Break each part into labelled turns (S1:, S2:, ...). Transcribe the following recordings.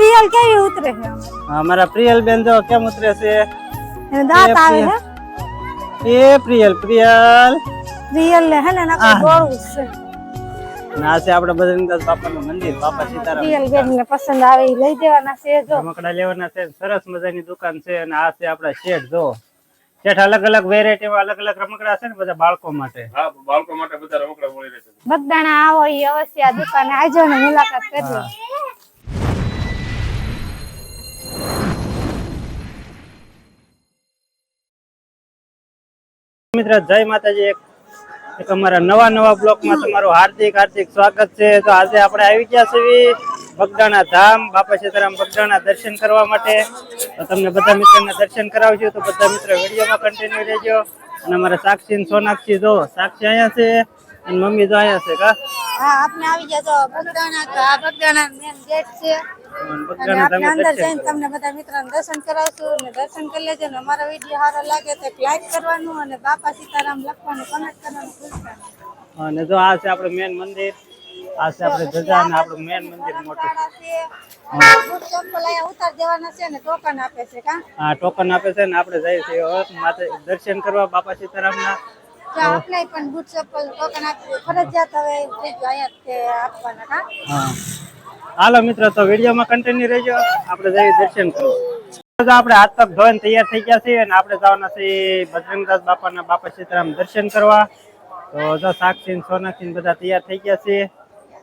S1: જો પ્રિયલ કેવી ઉતરે છે અમારે?
S2: અમારા પ્રિયલ બેન જો કેમ ઉતરે છે
S1: એને દાંત
S2: એ
S1: આવે છે
S2: એ પ્રિયલ પ્રિયલ
S1: પ્રિયલ ને હે ને નકર
S2: આહ.
S1: ગોળું જ છે
S2: અને આ છે આપણે બજરંગદાસ બાપાનું મંદિર બાપા સીતારામ
S1: પ્રિયલ બેન ને પસંદ આવે ઈ લઈ દેવાના છે જો
S2: રમકડા લેવાના છે સરસ મજાની દુકાન છે અને આ છે આપણા શેઠ જો શેઠ અલગ અલગ વેરાયટી અલગ અલગ રમકડા છે ને બધા બાળકો માટે
S3: હા બાળકો માટે બધા રમકડા મળી રહેશે
S1: બગદાણા આવો ઈ અવશ્ય આ દુકાને આવજો ને મુલાકાત કરજો.
S2: મિત્ર, જય માતાજી એક અમારા નવા નવા બ્લોકમાં તમારું હાર્દિક હાર્દિક સ્વાગત છે. તો આજે આપણે આવી ગયા છીએ બગદાણા ધામ, બાપા સીતારામ બગદાણા દર્શન કરવા માટે. તો તમને બધા મિત્રોને દર્શન કરાવજો. તો બધા મિત્રો વિડીયોમાં કન્ટિન્યુ રહેજો. અને અમારા સાક્ષી ને સોનાક્ષી, જો, સાક્ષી અહીંયા છે અને મમ્મી જો અહીંયા છે, કા?
S1: હા, આપને આવી ગયા તો બગદાણા બગદાણા મેન ગેટ છે.
S2: અને
S1: અને આપણે અંદર
S2: દર્શન
S1: જઈને તમને બધા મિત્રોને દર્શન કરાવશું અને દર્શન કરી લેજો ને અમારો વીડિયો સારો લાગે તો લાઈક કરવાનું અને બાપા સીતારામ લખવાનું કમેન્ટ કરવાનું ભૂલતા નહીં.
S2: અને જો આ છે આપણું મેન મંદિર આ છે આપણે ધજા અને મેન મંદિર મોટું.
S1: ઉતાર દેવાના છે ને ટોકન આપે છે કા?
S2: આ ટોકન આપે છે ને આપણે જઈએ છીએ માથે દર્શન કરવા બાપા સીતારામના.
S1: ના આપણે પણ બુટ ચપ્પલ ટોકન આપી ફરજિયાત હવે થઈ ગયું અહીંયા આપવાના કા?
S2: હા. હાલો મિત્રો તો વિડીયોમાં કન્ટિન્યુ રહેજો. આપણે જઈએ દર્શન કરવા. આપણે હાથ પગ ધોઈને તૈયાર થઈ ગયા છીએ અને આપણે જવાના છીએ બજરંગદાસ બાપાના બાપા સીતારામ દર્શન કરવા. તો જો સાક્ષી સોનાક્ષી બધા તૈયાર થઈ ગયા છીએ.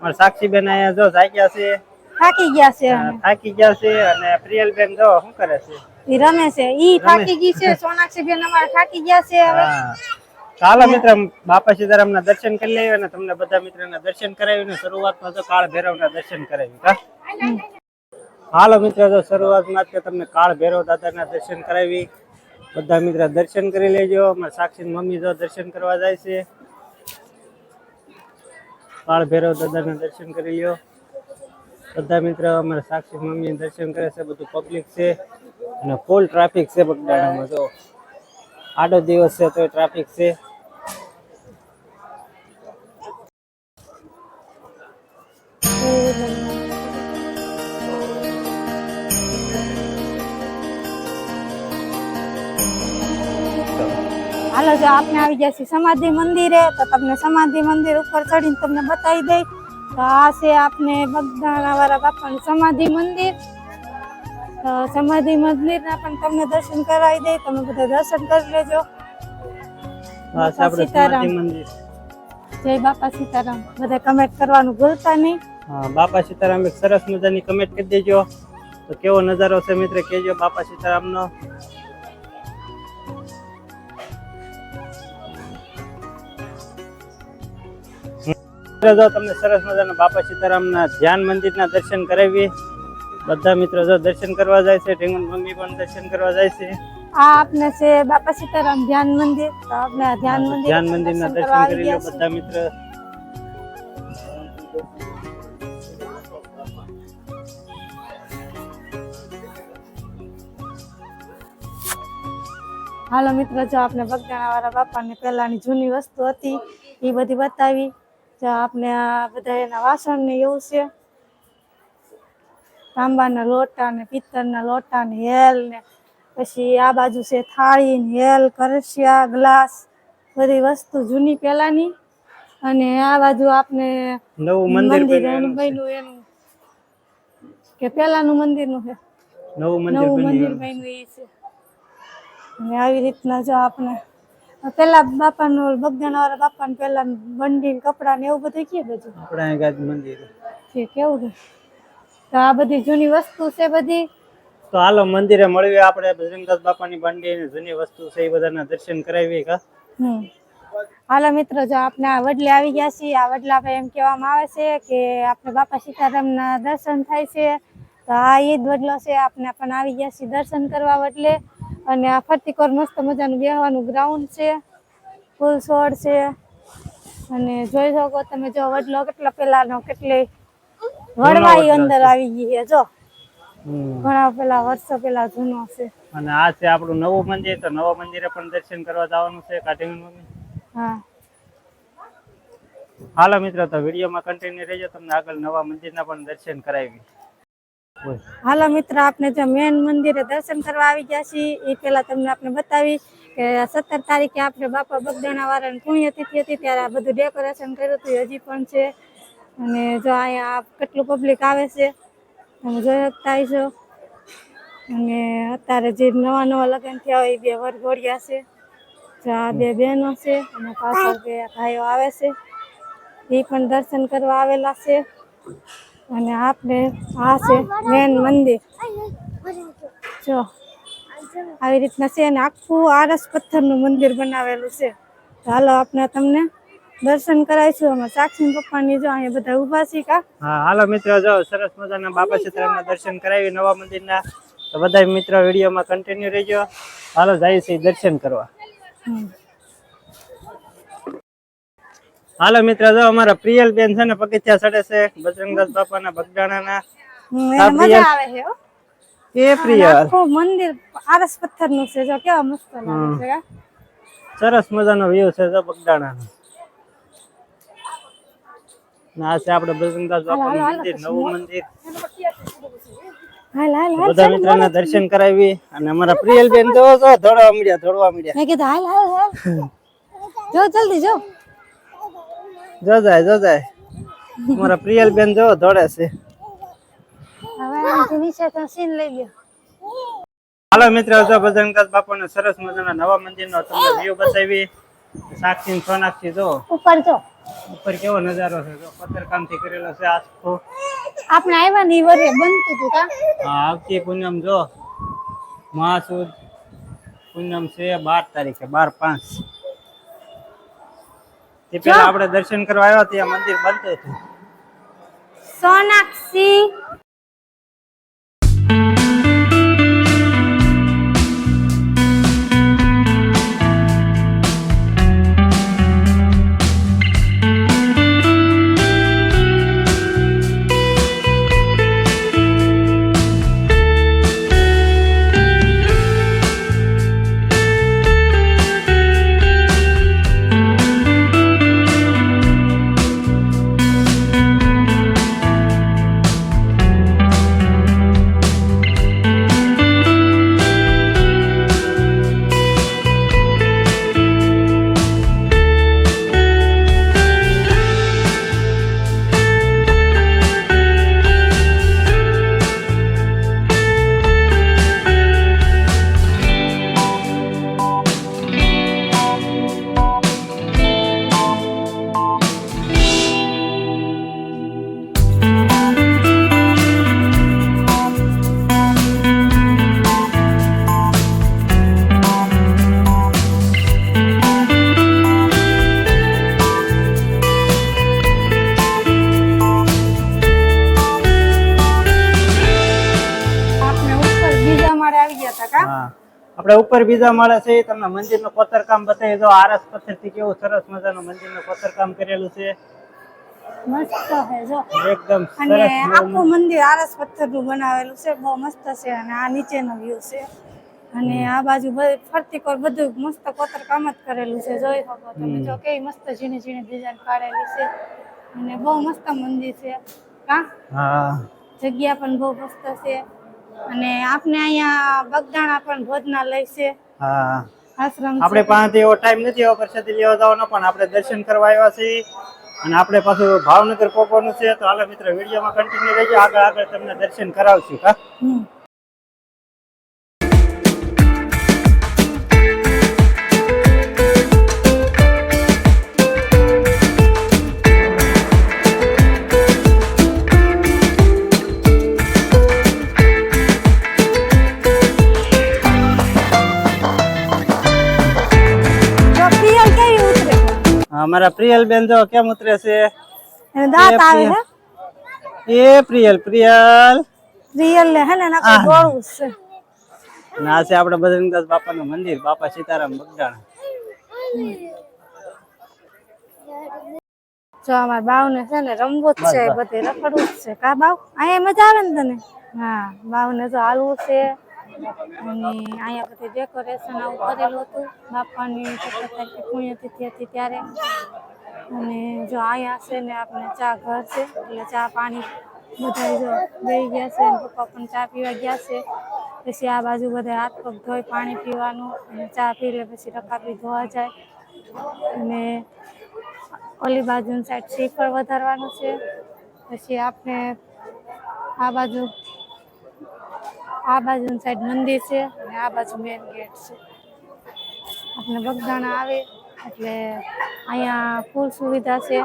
S2: મારા સાક્ષી બેન અહીંયા જો જાગ્યા છે.
S1: થાકી ગયા છે
S2: થાકી ગયા છે અને પ્રિયલ બેન જો શું કરે છે?
S1: ઈ રમે છે. ઈ થાકી ગઈ છે. સોનાક્ષી બેન અમારે થાકી ગયા છે હવે.
S2: ચાલો મિત્ર, બાપા સીતારામના દર્શન કરી લઈએ અને તમને બધા મિત્રોના દર્શન કરાવીને શરૂઆતમાં તો કાળ ભૈરવના દર્શન કરાવી કા હાલો મિત્ર, તો શરૂઆતમાં જ તમને કાળ ભૈરવ દાદાના દર્શન કરાવી. બધા મિત્ર દર્શન કરી લેજો. અમારા સાક્ષી મમ્મી જો દર્શન કરવા જાય છે. કાળ ભૈરવ દાદાના દર્શન કરી લ્યો. બધા મિત્ર અમારા સાક્ષી મમ્મી દર્શન કરે છે. બધું પબ્લિક છે. અને ફૂલ ટ્રાફિક છે બગદાણામાં, જો. આડો દિવસ છે તો ટ્રાફિક છે.
S1: હાલો જો આપણે આવી ગયા છીએ સમાધિ મંદિરે તો તમને સમાધિ મંદિર ઉપર ચડીને તમને બતાવી દઈ. તો આ છે આપને બગદાણા વાળા બાપાનું સમાધિ મંદિર. તો સમાધિ મંદિરના પણ તમને દર્શન કરાવી દઈ. તમે બધા દર્શન કરી લેજો. સીતારામ. જય બાપા સીતારામ. બધા કમેન્ટ કરવાનું ભૂલતા નહીં.
S2: બાપા સીતારામ એક સરસ મજાની કમેન્ટ કરી દેજો. તો કેવો નજારો છે મિત્ર કેજો બાપા સીતારામનો. મિત્રો જો તમને સરસ મજાના બાપા સીતારામના ધ્યાન મંદિરના દર્શન કરાવી બધા મિત્રો જો દર્શન કરવા જાય છે ઢેંગુન મમ્મી પણ દર્શન કરવા જાય છે.
S1: આ આપને છે બાપા સીતારામ ધ્યાન મંદિર તો આપણે ધ્યાન મંદિર
S2: ધ્યાન મંદિરના દર્શન કરી લો બધા મિત્ર.
S1: હાલો મિત્રો જો આપણે બગદાણાવાળા બાપાને પહેલાંની જૂની વસ્તુ હતી એ બધી બતાવી. જો આપણે આ બધા એના વાસણ ને એવું છે. તાંબાના લોટા ને પિત્તળના લોટા ને હેલ ને પછી આ બાજુ છે થાળી ને હેલ કરશિયા ગ્લાસ બધી વસ્તુ જૂની પહેલાની. અને આ બાજુ આપણે
S2: નવું મંદિર બન્યું
S1: એનું કે પેલાનું મંદિરનું છે?
S2: નવું મંદિર બન્યું
S1: એ છે. અને આવી રીતના જો આપણે પેલા બાપાનું બગદાણા વાળા બાપાને પેલા બંડી કપડા ને એવું બધું કે બધું
S2: આપણે ગાજ મંદિર.
S1: છે કેવું છે? તો આ બધી જૂની વસ્તુ છે બધી?
S2: તો હાલો મંદિરે મળવી આપણે. બજરંગદાસ બાપાની બંડી અને જૂની વસ્તુ છે એ બધાના દર્શન કરાવીએ કા?
S1: હાલો મિત્રો જો આપણે આ વડલે આવી ગયા છીએ. આ વડલા ભાઈ એમ કહેવામાં આવે છે કે આપણે બાપા સીતારામના દર્શન થાય છે. તો આ એ જ વડલો છે આપણે પણ આવી ગયા છીએ દર્શન કરવા વડલે. અને આ ફરતી કોર મસ્ત મજાનું બેહવાનું ગ્રાઉન્ડ છે ફૂલ છોડ છે. અને જોઈ શકો તમે જો વડલો કેટલા પેલાનો કેટલી વડવાઈ અંદર આવી ગઈ જો. ઘણા પેલા વર્ષો પેલા જૂનો છે.
S2: અને આ છે આપણું નવું મંદિર તો નવા મંદિરે પણ દર્શન કરવા જવાનું છે કાઠીગઢ
S1: હા.
S2: હાલો મિત્રો તો વિડીયોમાં કન્ટિન્યુ રહેજો તમને આગળ નવા મંદિરના પણ દર્શન કરાવી.
S1: હાલો મિત્ર આપણે જો મેન મંદિરે દર્શન કરવા આવી ગયા છીએ. એ પહેલાં તમને આપણે બતાવી કે સત્તર તારીખે આપણે બાપા બગદાણા વાળાની પુણ્યતિથિ હતી, ત્યારે આ બધું ડેકોરેશન કર્યું હતું હજી પણ છે. અને જો અહીંયા કેટલું પબ્લિક આવે છે, તમે જોઈ શકતા છો અને અત્યારે જે નવા નવા લગ્ન થયા હોય એ બે વરઘોડિયા છે. જો આ બે બહેનો છે, અને પાછળ બે ભાઈઓ આવે છે. એ પણ દર્શન કરવા આવેલા છે. અને આપણે આ છે મેન મંદિર. જો આવી રીતના છે અને આખું આરસ પથ્થરનું મંદિર બનાવેલું છે. હાલો આપણે તમને દર્શન કરાવીશું. અમે સાક્ષી પપ્પાની જો અહીંયા બધા ઊભા છે કા?
S2: હા હાલો મિત્રો જો સરસ મજાના બાપા સીતારામના દર્શન કરાવી નવા મંદિરના. તો બધા મિત્રો વિડીયોમાં કન્ટિન્યુ રહેજો. હાલો જાય છે દર્શન કરવા. હાલો મિત્ર જો અમારા પ્રિયલ બેન છે ને પગથિયા ચડે છે બજરંગદાસ બાપાના બગદાણાના.
S1: મજા આવે છે
S2: કે પ્રિયલ.
S1: આખું મંદિર આરસ પથ્થરનું છે જો કેવા મસ્ત લાગે છે
S2: સરસ મજાનો વ્યૂ છે જો બગદાણાનો. ને છે આપણે બજરંગદાસ બાપાનું મંદિર નવું મંદિર. બધા મિત્રોના દર્શન કરાવી અને અમારા પ્રિયલ બેન જો દોડવા મળ્યા દોડવા મળ્યા.
S1: મેં કીધું હાલ હાલ હાલ. જો જલ્દી જો.
S2: જો જાય જો જાય અમારા પ્રિયલ બેન જો દોડે છે હાલો મિત્રો જો બજરંગદાસ ને સરસ મજાના નવા મંદિરનો તમને વ્યૂ બતાવી. સાક્ષી સોનાક્ષી જો.
S1: ઉપર જો.
S2: ઉપર કેવો નજારો છે જો? પથ્થરકામથી કરેલો છે આખો.
S1: આપણે આવ્યા ને વરે બનતું હતું કા?
S2: હા આવતી પૂનમ જો. મહાસુદ. પૂનમ છે બાર તારીખે બાર પાંચ. પેલા આપણે દર્શન કરવા આવ્યા ત્યાં મંદિર બનતું હતું.
S1: સોનાક્ષી આપણે ઉપર બીજા માળે
S2: છે તમને મંદિરનું કોતરકામ બતાવી દો. આરસ પથ્થરથી કેવું સરસ મજાનું મંદિરનું કોતરકામ કરેલું છે.
S1: મસ્ત છે જો.
S2: એકદમ
S1: અને આખું મંદિર આરસ પથ્થરનું બનાવેલું છે બહુ મસ્ત છે અને આ નીચેનો વ્યૂ છે. અને આ બાજુ ફરતી કોર બધું મસ્ત કોતરકામ જ કરેલું છે જોઈ શકો તમે. જો કેવી મસ્ત ઝીણી ઝીણી ડિઝાઇન પાડેલી છે અને બહુ મસ્ત મંદિર છે. કા
S2: હા.
S1: જગ્યા પણ બહુ મસ્ત છે. અને આપણે અહીંયા બગદાણા પણ ભોજનાલય છે.
S2: હા.
S1: આશ્રમ
S2: આપણે પાસેથી એવો ટાઈમ નથી એવો પ્રસાદી લેવા જવાનો પણ આપણે દર્શન કરવા આવ્યા છીએ. અને આપણે પાછું ભાવનગર પહોંચવાનું છે તો હાલો મિત્ર વિડીયોમાં કન્ટિન્યુ રહેજો. આગળ આગળ તમને દર્શન કરાવશું હા? અમારા પ્રિયલ બેન જો કેમ ઉતરે છે?
S1: દાંત આવે હે?
S2: એ પ્રિયલ પ્રિયલ.
S1: પ્રિયલ ને હે ને નકર ગોળું છે.
S2: ના છે આપણે બજરંગદાસ બાપાનું મંદિર બાપા સીતારામ બગદાણા.
S1: જો અમાર બાવ ને છે ને રમવું જ છે બધે રખડવું જ છે. કા બાવ? અહીંયા મજા આવે ને તને? હા બાવ ને જો હાલવું છે. અને અહીંયા બધી ડેકોરેશન આવું કરેલું હતું. બાપાની પુણ્યતિથિ હતી ત્યારે. અને જો અહીંયા છે ને આપણે ચા ઘર છે, એટલે ચા પાણી બધા જો દઈ ગયા છે પપ્પા પણ ચા પીવા ગયા છે. પછી આ બાજુ બધા હાથ પગ ધોઈ પાણી પીવાનું અને ચા પી લે પછી રકાબી ધોવા જાય. અને ઓલી બાજુની સાઈડ શ્રીફળ વધારવાનું છે. પછી આપણે આ બાજુ આ બાજુ સાઈડ મંદિર છે અને આ બાજુ મેન ગેટ છે. આપણે બગદાણા આવે એટલે અહીંયા ફૂલ સુવિધા છે.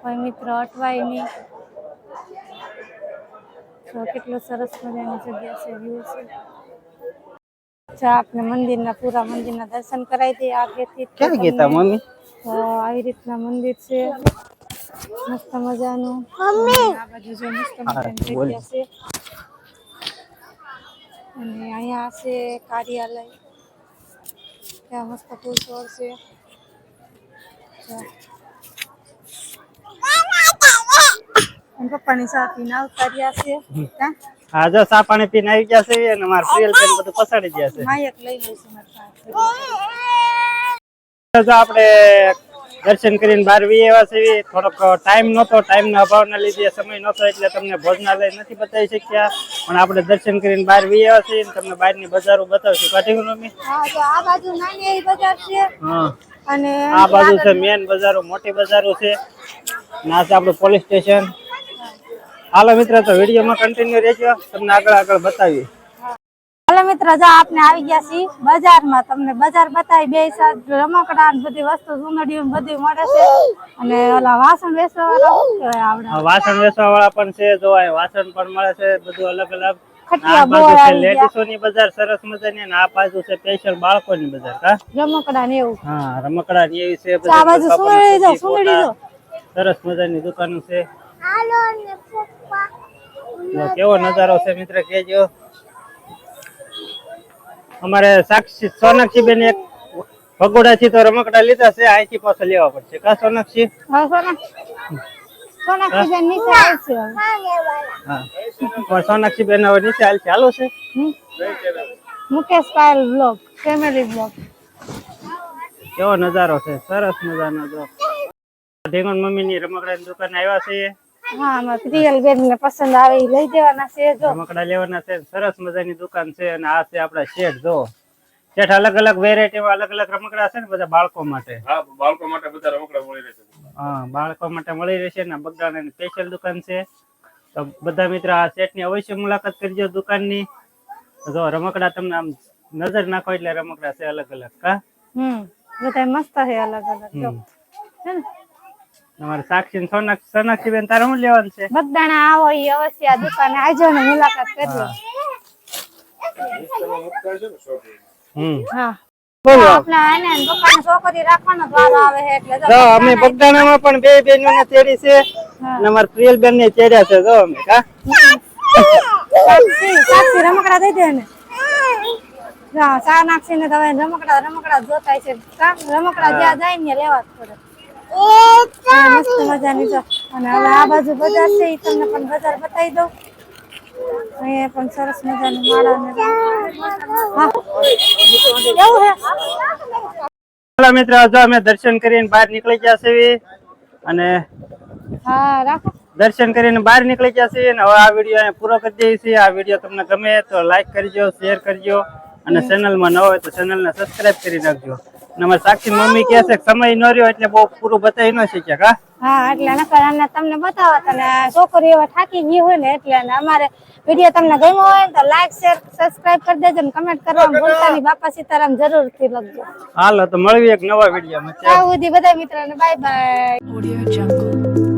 S1: કોઈ મિત્ર અટવાય નહીં. તો કેટલો સરસ મજાની જગ્યા છે વ્યૂ છે. જો આપણે મંદિરના પૂરા મંદિરના દર્શન કરાવી દઈએ આ તો
S2: ક્યાં ગયા મમ્મી?
S1: તો આવી રીતના મંદિર છે. મસ્ત મજાનું. મમ્મી! આ બાજુ જો મસ્ત મજાની જગ્યા છે. અને અહીંયા છે કાર્યાલય ત્યાં મસ્ત ફૂલ છોડ છે. પપ્પાની સા પીને આવતા રહ્યા છે?
S2: હા જો ચા પાણી પીને આવી ગયા છે અને મારા પ્રિયલ બેન બધું પસાડી ગયા છે
S1: માયક લઈ લઈશું મારી પાસે
S2: આપણે દર્શન કરીને બહાર વી એવા છે. થોડોક ટાઈમ નહોતો ટાઈમના અભાવના લીધે સમય નહોતો એટલે તમને ભોજનાલય નથી બતાવી શક્યા. પણ આપણે દર્શન કરીને બહાર વી એવા છે તમને બહારની બજારો બતાવશું. કાઢી મમ્મી?
S1: આ બાજુ નાની એવી બજાર છે.
S2: હા.
S1: અને
S2: આ બાજુ છે મેન બજારો મોટી બજારો છે. ના છે આપણું પોલીસ સ્ટેશન હાલો મિત્ર તો વિડીયોમાં કન્ટિન્યુ રહેજો. તમને આગળ આગળ બતાવીએ.
S1: મિત્રો જો આપણે આવી ગયા છીએ. બજારમાં તમને બજાર બતાવી બે રમકડા ને બધી વસ્તુ સુંદડીઓ ને બધી મળે છે. અને ઓલા વાસણ વેચવા વાળા શું આવડે?
S2: આ વાસણ વેચવા વાળા પણ છે જો આ વાસણ પણ મળે છે બધું અલગ અલગ. આ બાજુ છે
S1: આવી ગયા.
S2: બજાર સરસ મજાની અને આ બાજુ છે સ્પેશિયલ બાળકોની બજાર કા
S1: રમકડા ને એવું.
S2: હા રમકડા ની એવી છે
S1: આ બાજુ સુંદડી જો સુંદડી જો.
S2: સરસ મજાની દુકાનો છે. કેવો નજારો છે મિત્ર કેજો. અમારે સાક્ષી સોનાક્ષી બેન એક ભગોડા થી તો રમકડા લીધા છે અહીંથી પાછા લેવા પડશે. કા સોનાક્ષી?
S1: હવે સોના સોના નીચે આવશે
S2: હા. સોનાક્ષી બેન હવે નીચે છે. હાલો છે.
S1: Mukesh Payal blog family blog.
S2: કેવો નજારો છે? સરસ મજાનો જો. ઢેંગણ મમ્મી ની રમકડા દુકાન આવ્યા છે
S1: હા અમારા પ્રિયલ બેન ને પસંદ આવે લઈ દેવાના છે જો.
S2: રમકડા લેવાના છે સરસ મજાની દુકાન છે અને આ છે આપડા શેઠ જો. શેઠ અલગ અલગ વેરાયટી માં અલગ અલગ રમકડા છે ને બધા બાળકો માટે.
S3: હા બાળકો માટે બધા રમકડા મળી રહેશે
S2: હા બાળકો માટે મળી રહેશે ને સ્પેશિયલ દુકાન છે. તો બધા મિત્ર આ સેટની અવશ્ય મુલાકાત કરજો દુકાનની જો રમકડા તમને આમ નજર નાખો એટલે રમકડા છે અલગ અલગ કા?
S1: હમ બધા મસ્ત છે અલગ અલગ જો. હે ને?
S2: તમારે સાક્ષી ને સોનાક્ષી સોનાક્ષી બેન તારે શું લેવાનું છે?
S1: બગદાણા આવો એ અવશ્ય આ દુકાને આવજો ને મુલાકાત કરજો.
S2: હમ.
S1: હા.
S2: બોલો.
S1: આપણે આને ને પપ્પાને છોકરી રાખવાનો જ વારો આવે છે એટલે જો
S2: જો અમે બગદાણામાં પણ બે બેનો ને તેડી છે અને અમારા પ્રિયલ બેન ને તેડ્યા છે જો અમે કા
S1: સાક્ષી સાક્ષી રમકડા રમકડા રમકડા જોતા છે. કા? રમકડા જ્યાં જાય ને લેવા પડે. મજાની જો અને હવે આ બાજુ બજાર છે એ તમને પણ બજાર બતાવી દઉં. અહીંયા પણ સરસ મજાની માળા એવું હે
S2: ચાલો મિત્રો જો અમે દર્શન કરીને બહાર નીકળી ગયા છીએ અને
S1: હા રાખો.
S2: દર્શન કરીને બહાર નીકળી ગયા છીએ અને હવે આ વીડિયો અહીંયા પૂરો કરી દઈએ છીએ. આ વીડિયો તમને ગમે તો લાઈક કરજો શેર કરજો અને ચેનલમાં ન હોય તો ચેનલને સબસ્ક્રાઇબ કરી નાખજો અને અમારી સાક્ષી મમ્મી કહે છે સમય ન રહ્યો એટલે બહુ પૂરું બતાવી ન શક્યા કા?
S1: હા એટલે નકર અમને તમને બતાવો તને છોકરી એવા થાકી ગઈ હોય ને એટલે અને અમારે વીડિયો તમને ગમ્યો હોય ને તો લાઈક શેર સબસ્ક્રાઇબ કરી દેજો ને કમેન્ટ કરવાનું ભૂલતા નહીં. બાપા સીતારામ જરૂરથી લખજો.
S2: હાલો તો મળવી એક નવા વિડીયોમાં
S1: ત્યાં સુધી બધા મિત્રોને બાય બાય
S4: ઓડિયો Jungle.